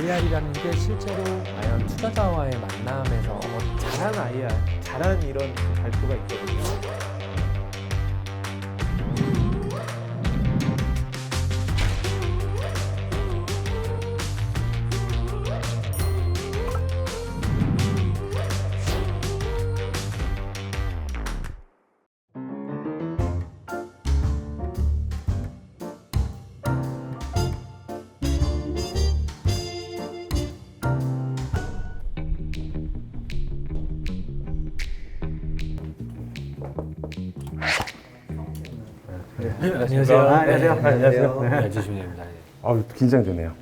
IR이라는 게 실제로 과연 투자자와의 만남에서 어, 잘한 IR, 잘한 이런 그 발표가 있거든요. 안녕하세요. 아, 안녕하세요. 네, 안녕하세요. 네, 앉으시면 됩니다. 아 긴장되네요.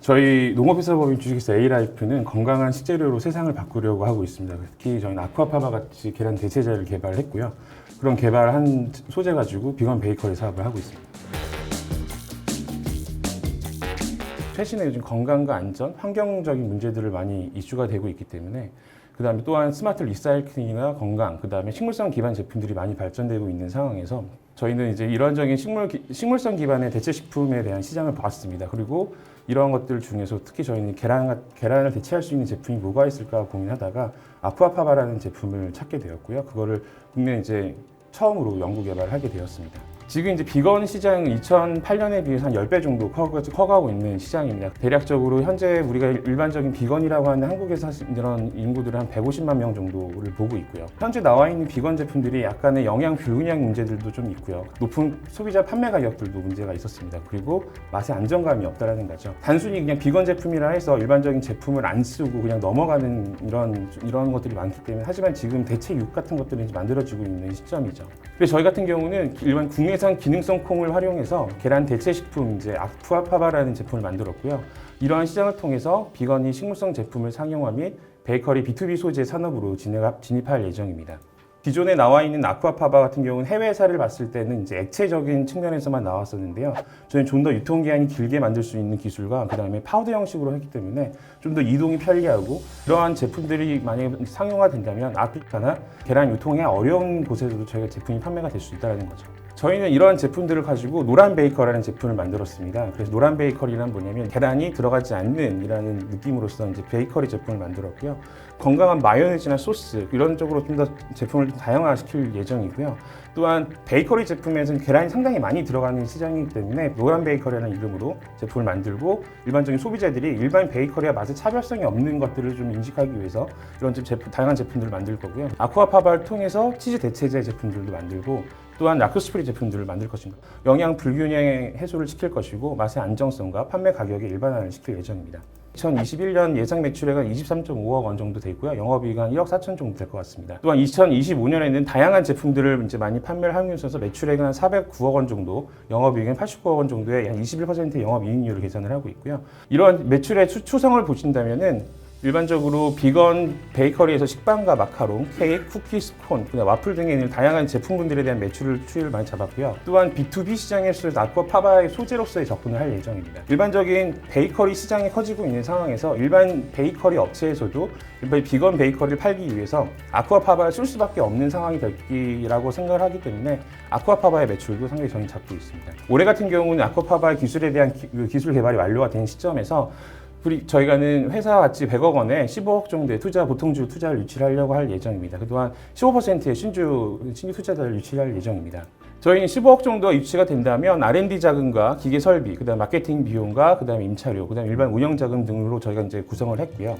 저희 농업회사법인 주식회사 A라이프는 건강한 식재료로 세상을 바꾸려고 하고 있습니다. 특히 저희는 아쿠아파바 같이 계란 대체제를 개발했고요. 그런 개발한 소재 가지고 비건 베이커리 사업을 하고 있습니다. 최신의 요즘 건강과 안전, 환경적인 문제들을 많이 이슈가 되고 있기 때문에 그 다음에 또한 스마트 리사이클링이나 건강, 그 다음에 식물성 기반 제품들이 많이 발전되고 있는 상황에서 저희는 이제 일반적인 식물, 기- 식물성 기반의 대체 식품에 대한 시장을 봤습니다. 그리고 이러한 것들 중에서 특히 저희는 계란, 계란을 대체할 수 있는 제품이 뭐가 있을까 고민하다가 아쿠아파바라는 제품을 찾게 되었고요. 그거를 국내 이제 처음으로 연구 개발을 하게 되었습니다. 지금 이제 비건 시장은 2008년에 비해서 한 10배 정도 커가- 커가고 있는 시장입니다. 대략적으로 현재 우리가 일반적인 비건이라고 하는 한국에서 이런 인구들은 한 150만 명 정도를 보고 있고요. 현재 나와 있는 비건 제품들이 약간의 영양 불균형 문제들도 좀 있고요. 높은 소비자 판매 가격들도 문제가 있었습니다. 그리고 맛의 안정감이 없다라는 거죠. 단순히 그냥 비건 제품이라 해서 일반적인 제품을 안 쓰고 그냥 넘어가는 이런 이런 것들이 많기 때문에 하지만 지금 대체 육 같은 것들이 만들어지고 있는 시점이죠. 그래서 저희 같은 경우는 일반 국내 산 기능성 콩을 활용해서 계란 대체 식품 이제 아쿠아파바라는 제품을 만들었고요. 이러한 시장을 통해서 비건이 식물성 제품을 상용화 및 베이커리 B2B 소재 산업으로 진입- 진입할 예정입니다. 기존에 나와 있는 아쿠아파바 같은 경우는 해외 사를 봤을 때는 이제 액체적인 측면에서만 나왔었는데요. 저희는 좀 더 유통기한이 길게 만들 수 있는 기술과 그 다음에 파우더 형식으로 했기 때문에 좀 더 이동이 편리하고 이러한 제품들이 만약에 상용화 된다면 아프리카나 계란 유통이 어려운 곳에서도 저희가 제품이 판매가 될 수 있다는 거죠. 저희는 이러한 제품들을 가지고 노란 베이커라는 제품을 만들었습니다. 그래서 노란 베이커리란 뭐냐면 계란이 들어가지 않는 이라는 느낌으로서 이제 베이커리 제품을 만들었고요. 건강한 마요네즈나 소스 이런 쪽으로 좀 더 제품을 좀 다양화시킬 예정이고요. 또한 베이커리 제품에서는 계란이 상당히 많이 들어가는 시장이기 때문에 노란 베이커리라는 이름으로 제품을 만들고 일반적인 소비자들이 일반 베이커리와 맛의 차별성이 없는 것들을 좀 인식하기 위해서 이런 좀 제품, 다양한 제품들을 만들 거고요. 아쿠아파바를 통해서 치즈 대체제 제품들도 만들고 또한 라크스프리 제품들을 만들 것입니다. 영양 불균형의 해소를 시킬 것이고 맛의 안정성과 판매 가격의 일반화를 시킬 예정입니다. 2021년 예상 매출액은 23.5억 원 정도 되고요. 영업이익은 한 1억 4천 정도 될 것 같습니다. 또한 2025년에는 다양한 제품들을 이제 많이 판매를 있어서 매출액은 한 409억 원 정도, 영업이익은 89억 원 정도의 한 21%의 영업이익률을 계산을 하고 있고요. 이런 매출의 추, 추성을 보신다면은 일반적으로 비건 베이커리에서 식빵과 마카롱, 케이크, 쿠키, 스콘, 그다음 와플 등의 있는 다양한 제품군들에 대한 매출을 추이를 많이 잡았고요. 또한 B2B 시장에서 아쿠아파바의 소재로서의 접근을 할 예정입니다. 일반적인 베이커리 시장이 커지고 있는 상황에서 일반 베이커리 업체에서도 일반 비건 베이커리를 팔기 위해서 아쿠아파바를 쓸 수밖에 없는 상황이 될기라고 생각을 하기 때문에 아쿠아파바의 매출도 상당히 저는 잡고 있습니다. 올해 같은 경우는 아쿠아파바의 기술에 대한 기, 그 기술 개발이 완료가 된 시점에서 우리 저희가는 회사 가치 100억 원에 15억 정도의 투자 보통주 투자를 유치를 하려고 할 예정입니다. 그동안 15%의 신주 신규 투자자를 유치할 예정입니다. 저희는 15억 정도 유치가 된다면 R&D 자금과 기계 설비, 그다음 마케팅 비용과 그다음 임차료, 그다음 일반 운영 자금 등으로 저희가 이제 구성을 했고요.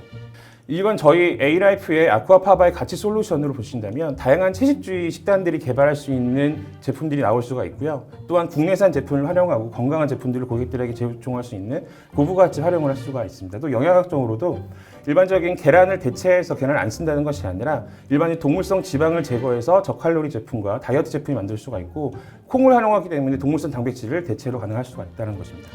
이건 저희 A라이프의 아쿠아파바의 가치 솔루션으로 보신다면 다양한 채식주의 식단들이 개발할 수 있는 제품들이 나올 수가 있고요. 또한 국내산 제품을 활용하고 건강한 제품들을 고객들에게 제공할 수 있는 고부가치 활용을 할 수가 있습니다. 또 영양학적으로도 일반적인 계란을 대체해서 계란을 안 쓴다는 것이 아니라 일반적인 동물성 지방을 제거해서 저칼로리 제품과 다이어트 제품이 만들 수가 있고 콩을 활용하기 때문에 동물성 단백질을 대체로 가능할 수가 있다는 것입니다.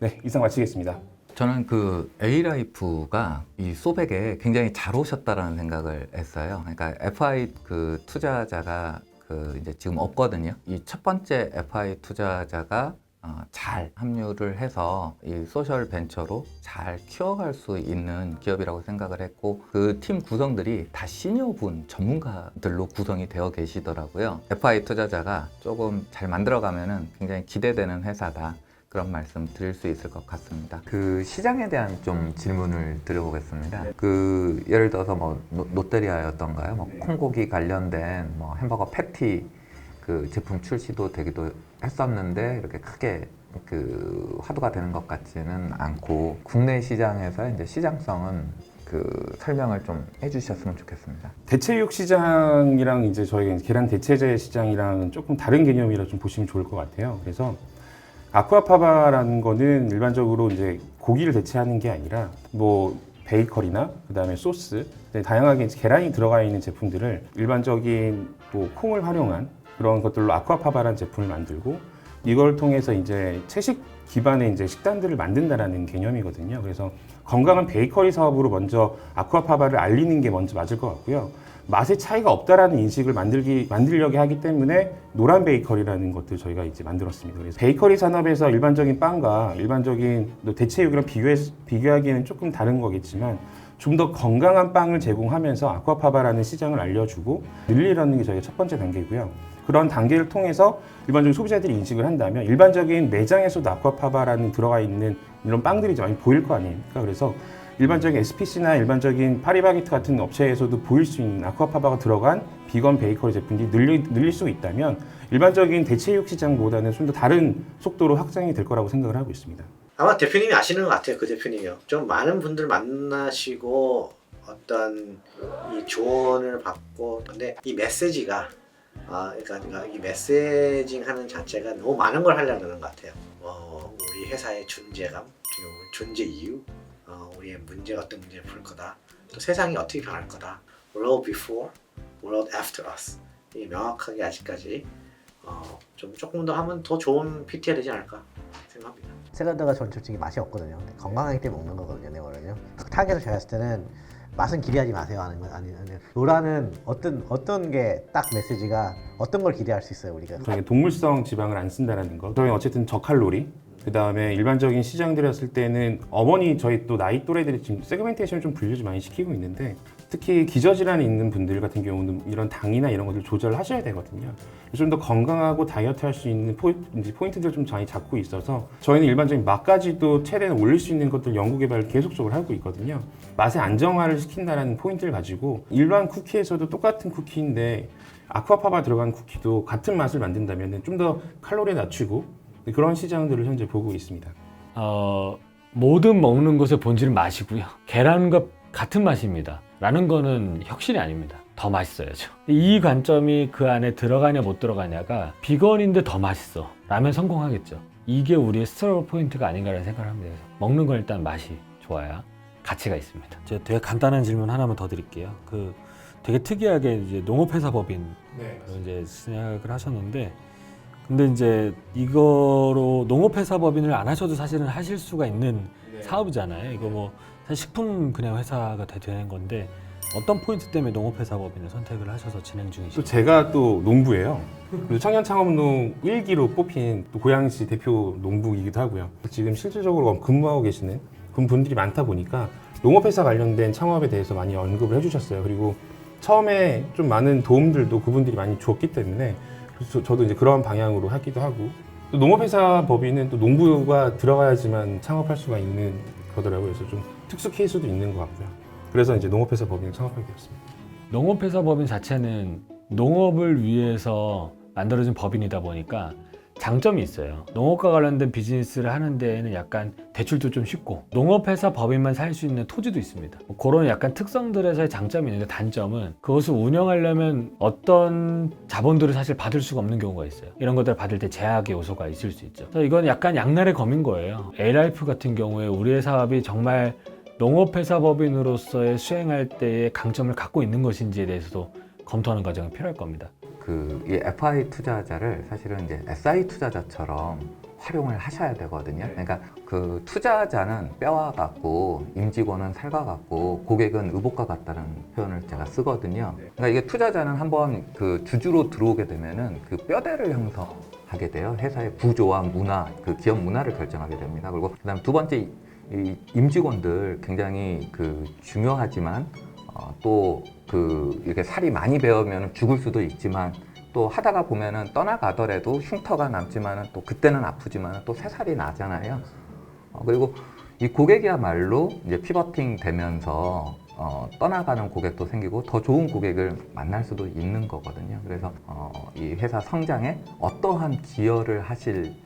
네, 이상 마치겠습니다. 저는 그 A라이프가 이 소백에 굉장히 잘 오셨다라는 생각을 했어요. 그러니까 FI 그 투자자가 그 이제 지금 없거든요. 이 첫 번째 FI 투자자가 어, 잘 합류를 해서 이 소셜 벤처로 잘 키워갈 수 있는 기업이라고 생각을 했고 그 팀 구성들이 다 시니어분 전문가들로 구성이 되어 계시더라고요. FI 투자자가 조금 잘 만들어가면은 굉장히 기대되는 회사다. 그런 말씀 드릴 수 있을 것 같습니다. 그 시장에 대한 좀 질문을 드려보겠습니다. 그 예를 들어서 뭐 노- 롯데리아였던가요? 뭐 콩고기 관련된 뭐 햄버거 패티 그 제품 출시도 되기도 했었는데 이렇게 크게 그 화두가 되는 것 같지는 않고 국내 시장에서 이제 시장성은 그 설명을 좀 해주셨으면 좋겠습니다. 대체육 시장이랑 이제 저희가 이제 계란 대체제 시장이랑은 조금 다른 개념이라 좀 보시면 좋을 것 같아요. 그래서 아쿠아파바라는 거는 일반적으로 이제 고기를 대체하는 게 아니라 뭐 베이커리나 그다음에 소스 네, 다양하게 계란이 들어가 있는 제품들을 일반적인 또 콩을 활용한 그런 것들로 아쿠아파바라는 제품을 만들고 이걸 통해서 이제 채식 기반의 이제 식단들을 만든다라는 개념이거든요. 그래서 건강한 베이커리 사업으로 먼저 아쿠아파바를 알리는 게 먼저 맞을 것 같고요. 맛의 차이가 없다라는 인식을 만들기 만들려고 하기 때문에 노란 베이커리라는 것들 저희가 이제 만들었습니다. 그래서 베이커리 산업에서 일반적인 빵과 일반적인 또 대체육이랑 비교해 비교하기에는 조금 다른 거겠지만 좀 더 건강한 빵을 제공하면서 아쿠아파바라는 시장을 알려주고 늘리려는 게 저희의 첫 번째 단계고요. 그런 단계를 통해서 일반적인 소비자들이 인식을 한다면 일반적인 매장에서도 아쿠아파바라는 들어가 있는 이런 빵들이 많이 보일 거 아닙니까? 그래서 일반적인 SPC나 일반적인 파리바게트 같은 업체에서도 보일 수 있는 아쿠아파바가 들어간 비건 베이커리 제품들이 늘리, 늘릴 수 있다면 일반적인 대체육 시장보다는 좀 더 다른 속도로 확장이 될 거라고 생각을 하고 있습니다. 아마 대표님이 아시는 것 같아요. 그 대표님이요. 좀 많은 분들 만나시고 어떤 이 조언을 받고 근데 이 메시지가 아 그러니까 이 메시징 하는 자체가 너무 많은 걸 하려는 것 같아요. 어, 우리 회사의 존재감, 존재 이유, 어, 우리의 문제가 어떤 문제를 풀 거다. 또 세상이 어떻게 변할 거다. World before, world after us. 이 명확하게 아직까지 어, 좀 조금 더 하면 더 좋은 PT가 되지 않을까 생각합니다. 샐러드가 전 솔직히 맛이 없거든요. 건강하기 때문에 먹는 거거든요, 내 거는요. 타겟을 정했을 때는 맛은 기대하지 마세요 하는 건 아니 아니. 로라는 어떤 어떤 게 딱 메시지가 어떤 걸 기대할 수 있어요 우리가. 저희 동물성 지방을 안 쓴다라는 거. 저희 어쨌든 저칼로리. 그 다음에 일반적인 시장들 했을 때는 어머니 저희 또 나이 또래들이 지금 세그멘테이션을 좀 분류 좀 많이 시키고 있는데 특히 기저질환이 있는 분들 같은 경우는 이런 당이나 이런 것들 조절을 하셔야 되거든요. 좀 더 건강하고 다이어트 할 수 있는 포, 이제 포인트 들 좀 많이 잡고 있어서 저희는 일반적인 맛까지도 최대한 올릴 수 있는 것들 연구 개발을 계속적으로 하고 있거든요. 맛의 안정화를 시킨다는 포인트를 가지고 일반 쿠키에서도 똑같은 쿠키인데 아쿠아파바 들어간 쿠키도 같은 맛을 만든다면 좀 더 칼로리 낮추고 그런 시장들을 현재 보고 있습니다. 어, 모든 먹는 것의 본질은 맛이고요. 계란과 같은 맛입니다. 라는 거는 혁신이 아닙니다. 더 맛있어야죠. 이 관점이 그 안에 들어가냐 못 들어가냐가 비건인데 더 맛있어. 라면 성공하겠죠. 이게 우리의 스트러글 포인트가 아닌가라는 생각을 합니다. 그래서 먹는 건 일단 맛이 좋아야 가치가 있습니다. 제가 되게 간단한 질문 하나만 더 드릴게요. 그 되게 특이하게 이제 농업회사 법인 이제 생각을 하셨는데 근데 이제 이거로 농업회사 법인을 안 하셔도 사실은 하실 수가 있는 사업이잖아요. 이거 뭐 사실 식품 그냥 회사가 돼- 되는 건데 어떤 포인트 때문에 농업회사 법인을 선택을 하셔서 진행 또 중이시죠? 제가 또 농부예요. 그리고 청년 창업농 1기로 뽑힌 또 고양시 대표 농부이기도 하고요. 지금 실질적으로 근무하고 계시는 그런 분들이 많다 보니까 농업회사 관련된 창업에 대해서 많이 언급을 해주셨어요. 그리고 처음에 좀 많은 도움들도 그분들이 많이 주었기 때문에 그래서 저도 이제 그런 방향으로 하기도 하고 또 농업회사 법인은 또 농부가 들어가야지만 창업할 수가 있는 거더라고요. 그래서 좀 특수 케이스도 있는 것 같고요. 그래서 이제 농업회사 법인을 창업하게 되었습니다. 농업회사 법인 자체는 농업을 위해서 만들어진 법인이다 보니까 장점이 있어요. 농업과 관련된 비즈니스를 하는 데에는 약간 대출도 좀 쉽고 농업회사 법인만 살 수 있는 토지도 있습니다. 뭐 그런 약간 특성들에서의 장점이 있는데 단점은 그것을 운영하려면 어떤 자본들을 사실 받을 수가 없는 경우가 있어요. 이런 것들을 받을 때 제약의 요소가 있을 수 있죠. 그래서 이건 약간 양날의 검인 거예요. A라이프 같은 경우에 우리의 사업이 정말 농업회사 법인으로서의 수행할 때의 강점을 갖고 있는 것인지에 대해서도 검토하는 과정이 필요할 겁니다. 그 이 FI 투자자를 사실은 이제 SI 투자자처럼 활용을 하셔야 되거든요. 그러니까 그 투자자는 뼈와 같고 임직원은 살과 같고 고객은 의복과 같다는 표현을 제가 쓰거든요. 그러니까 이게 투자자는 한번 그 주주로 들어오게 되면은 그 뼈대를 형성하게 돼요. 회사의 구조와 문화, 그 기업 문화를 결정하게 됩니다. 그리고 그다음 두 번째 이 임직원들 굉장히 그 중요하지만 어, 또 그 이렇게 살이 많이 배우면 죽을 수도 있지만 또 하다가 보면은 떠나가더라도 흉터가 남지만은 또 그때는 아프지만은 또 새살이 나잖아요. 어, 그리고 이 고객이야말로 이제 피버팅 되면서 어, 떠나가는 고객도 생기고 더 좋은 고객을 만날 수도 있는 거거든요. 그래서 어, 이 회사 성장에 어떠한 기여를 하실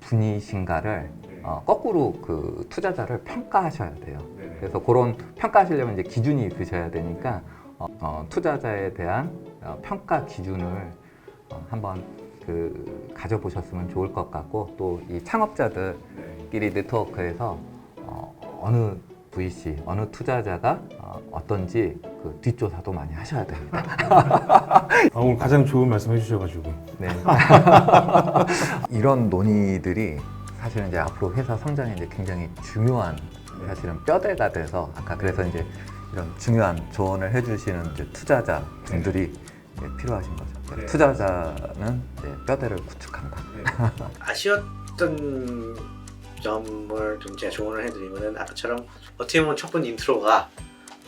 분이신가를 어, 거꾸로 그 투자자를 평가하셔야 돼요. 그래서 그런 평가하시려면 이제 기준이 있으셔야 되니까 어, 어, 투자자에 대한 어, 평가 기준을 어, 한번 그 가져보셨으면 좋을 것 같고 또 이 창업자들끼리 네트워크에서 어, 어느 VC, 어느 투자자가 어, 어떤지 그 뒷조사도 많이 하셔야 됩니다. 아, 오늘 가장 좋은 말씀 해주셔가지고 네. 이런 논의들이 사실은 이제 앞으로 회사 성장에 이제 굉장히 중요한 사실은 뼈대가 돼서 아까 그래서 이제 이런 중요한 조언을 해주시는 이제 투자자 분들이 이제 필요하신 거죠. 네. 투자자는 뼈대를 구축한다. 아쉬웠던 점을 좀 제가 조언을 해드리면은 아까처럼 어떻게 보면 첫 번째 인트로가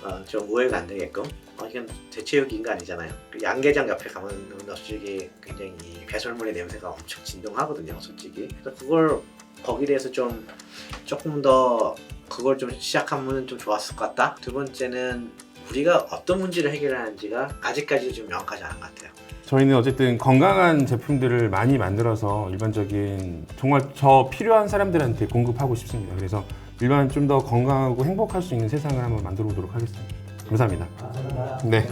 어, 좀 오해가 안 되게끔 어, 이건 대체육 인간이잖아요. 그 양계장 옆에 가면 솔직히 굉장히 이 배설물의 냄새가 엄청 진동하거든요. 솔직히 그래서 그걸 거기에 대해서 좀 조금 더 그걸 좀 시작하면 좀 좋았을 것 같다. 두 번째는 우리가 어떤 문제를 해결하는지가 아직까지 좀 명확하지 않은 것 같아요. 저희는 어쨌든 건강한 제품들을 많이 만들어서 일반적인 정말 저 필요한 사람들한테 공급하고 싶습니다. 그래서 일반 좀 더 건강하고 행복할 수 있는 세상을 한번 만들어 보도록 하겠습니다. 감사합니다. 네.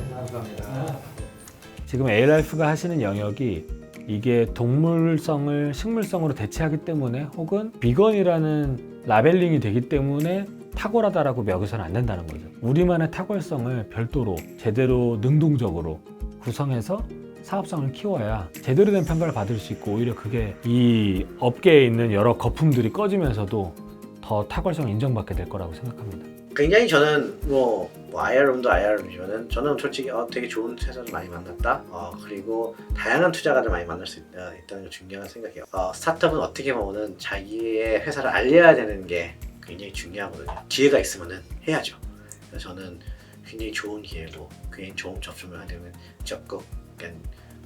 지금 에일라이프가 하시는 영역이 이게 동물성을 식물성으로 대체하기 때문에 혹은 비건이라는 라벨링이 되기 때문에 탁월하다라고 여기서는 안 된다는 거죠. 우리만의 탁월성을 별도로 제대로 능동적으로 구성해서 사업성을 키워야 제대로 된 평가를 받을 수 있고 오히려 그게 이 업계에 있는 여러 거품들이 꺼지면서도 더 탁월성을 인정받게 될 거라고 생각합니다. 굉장히 저는 뭐, 뭐 IR음도 IR음이지만은 저는 솔직히 어, 되게 좋은 회사를 많이 만났다. 어, 그리고 다양한 투자가를 많이 만날 수 있다, 있다는 게 중요한 생각이에요. 어, 스타트업은 어떻게 보면은 자기의 회사를 알려야 되는 게 굉장히 중요하거든요. 기회가 있으면은 해야죠. 그래서 저는 굉장히 좋은 기회고 굉장히 좋은 접점을 하려면 적극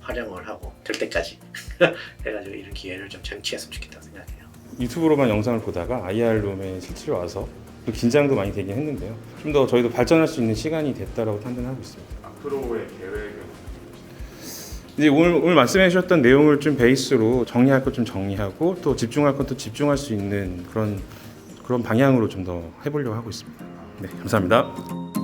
활용을 하고 될 때까지 해가지고 이런 기회를 좀 쟁취했으면 좋겠다고 생각해요. 유튜브로만 영상을 보다가 IR룸에 실제로 와서 또 긴장도 많이 되긴 했는데요. 좀 더 저희도 발전할 수 있는 시간이 됐다라고 판단하고 있습니다. 앞으로의 계획은 이제 오늘, 오늘 말씀해 주셨던 내용을 좀 베이스로 정리할 것 좀 정리하고 또 집중할 것또 집중할 수 있는 그런 그런 방향으로 좀 더 해보려고 하고 있습니다. 네, 감사합니다.